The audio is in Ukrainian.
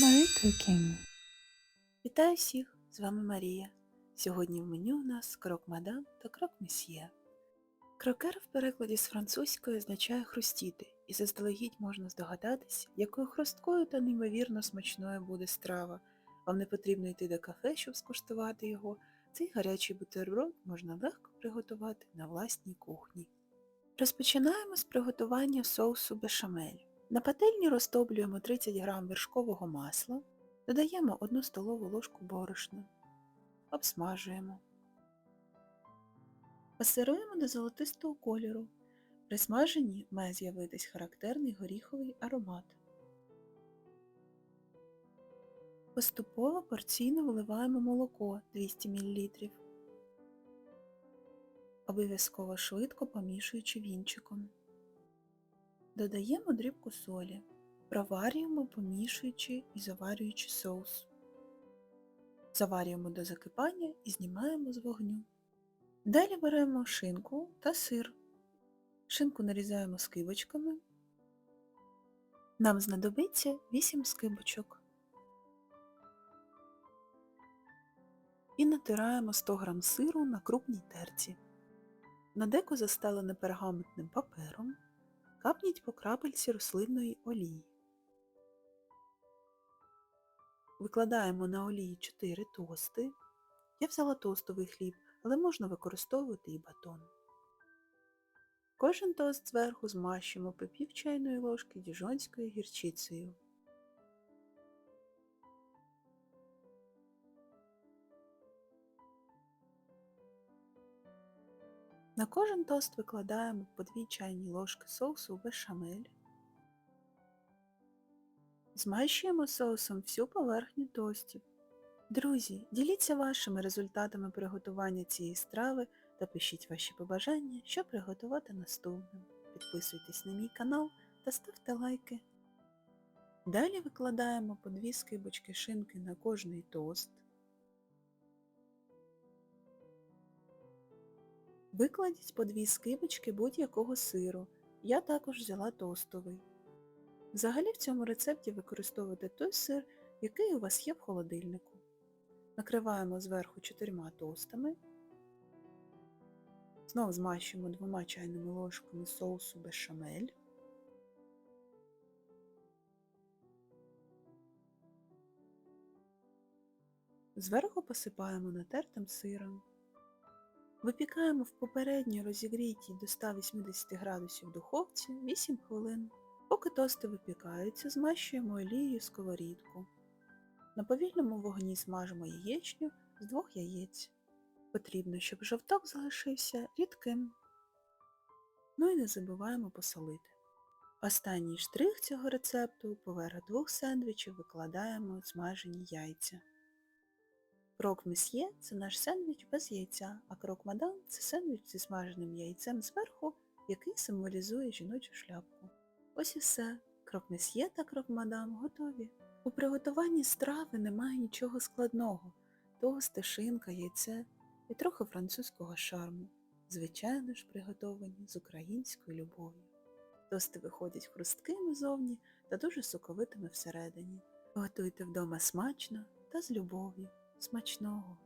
Marie Cooking. Вітаю всіх! З вами Марія. Сьогодні в меню у нас крок мадам та крок месьє. Крокер в перекладі з французької означає хрустіти, і заздалегідь можна здогадатися, якою хрусткою та неймовірно смачною буде страва. Вам не потрібно йти до кафе, щоб скуштувати його. Цей гарячий бутерброд можна легко приготувати на власній кухні. Розпочинаємо з приготування соусу бешамель. На пательні розтоплюємо 30 г вершкового масла, додаємо 1 столову ложку борошна, обсмажуємо. Пасируємо до золотистого кольору. При смаженні має з'явитись характерний горіховий аромат. Поступово порційно виливаємо молоко 200 мл. Обов'язково швидко помішуючи вінчиком. Додаємо дрібку солі, проварюємо, помішуючи і заварюючи соус. Заварюємо до закипання і знімаємо з вогню. Далі беремо шинку та сир. Шинку нарізаємо скибочками. Нам знадобиться 8 скибочок. І натираємо 100 г сиру на крупній терці. На деко застелене пергаментним папером. Капніть по крапельці рослинної олії. Викладаємо на олії 4 тости. Я взяла тостовий хліб, але можна використовувати і батон. Кожен тост зверху змащуємо по пів чайної ложки діжонською гірчицею. На кожен тост викладаємо по 2 чайні ложки соусу бешамель. Змащуємо соусом всю поверхню тостів. Друзі, діліться вашими результатами приготування цієї страви та пишіть ваші побажання, що приготувати наступним. Підписуйтесь на мій канал та ставте лайки. Далі викладаємо по 2 скибочки шинки на кожний тост. Викладіть по дві скибочки будь-якого сиру. Я також взяла тостовий. Взагалі в цьому рецепті використовуйте той сир, який у вас є в холодильнику. Накриваємо зверху чотирма тостами. Знову змащуємо двома чайними ложками соусу бешамель. Зверху посипаємо натертим сиром. Випікаємо в попередньо розігрітій до 180 градусів духовці 8 хвилин. Поки тости випікаються, змащуємо олією сковорідку. На повільному вогні смажимо яєчню з двох яєць. Потрібно, щоб жовток залишився рідким. Ну і не забуваємо посолити. Останній штрих цього рецепту поверх двох сендвічів викладаємо смажені яйця. Крок месьє це наш сендвіч без яйця, а крок мадам це сендвіч зі смаженим яйцем зверху, який символізує жіночу шляпку. Ось і все. Крок месьє та крок мадам готові. У приготуванні страви немає нічого складного. Тости, шинка, яйце і трохи французького шарму. Звичайно ж приготовані з українською любов'ю. Тости виходять хрусткими зовні та дуже соковитими всередині. Готуйте вдома смачно та з любов'ю. Смачного!